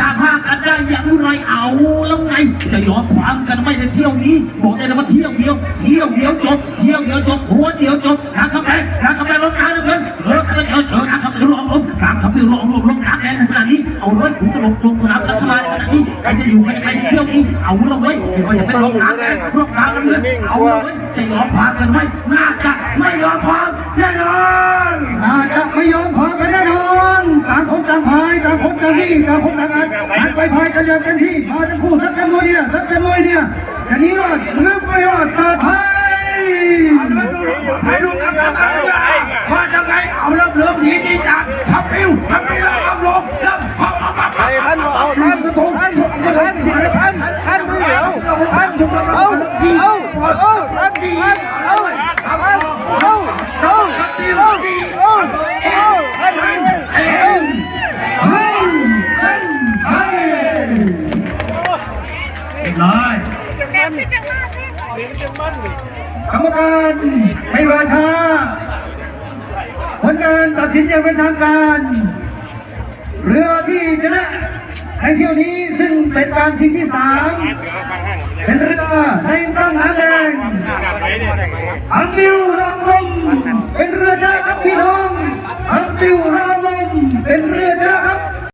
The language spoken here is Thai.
ตามห้ากันได้อย่างไรเอาแล้วไงจะยอมความกันไม่ในเที่ยวนี้ บอกได้เลยว่าเที่ยวเดียว เที่ยวเดียวจบ เที่ยวเดียวจบหัวเดียวจบนางคำแพงนางคำแพงลงน้ำเงินเธอเธอเธอเธอนางคำแพงรองลงนางคำแพงรองลงลงน้ำแรงในขณะนี้เอาเลยขุนจะลงลงสนามกันเข้ามาในขณะนี้ใครจะอยู่กันยังไงในเที่ยวนี้เอาเลยเว้เดี๋ยวจะเป็นลงน้ำแรงลงน้ำกันเลยเอาเลยเว้ยจะยอมความกันไหมน่าจะไม่ยอมความแน่นอน นต่างนี่ต่างคนต่างอันหันไปพายกันอย่างเต็มที่มาทั้งคู่สักกันมวยเนี่ยสักกันมวยเนี่ยจะนี้รอดหรือไม่รอดปลอดภัยให้ลูกทำงานว่าจะไงเอาเริ่มเริ่มหนีจีจากทับปิ้วทับปิ้วแล้วเอาลงเริ่มพอพอพอไอ้ท่านบอกเอาท่านกระทงท่านท่านท่านท่านไม่เหลียวท่านเอาเอาเอาท่านดีเอาเอาเอาเอาเอา ทับปิ้ว เอา ดี เอาเอาท่านดี เอ็ม เฮ้ยเส้นชัย น้อยกรรมการไม่ราชาผลการตัดสินอย่างเป็นทางการ เรือที่ชนะในเที่ยวนี้ซึ่งเป็นการชิงที่สามเป็นเรือในร่องน้ำแดงอังติวรางลมเป็นเรือชนะครับพี่น้องอังติวรางลมเป็นเรือ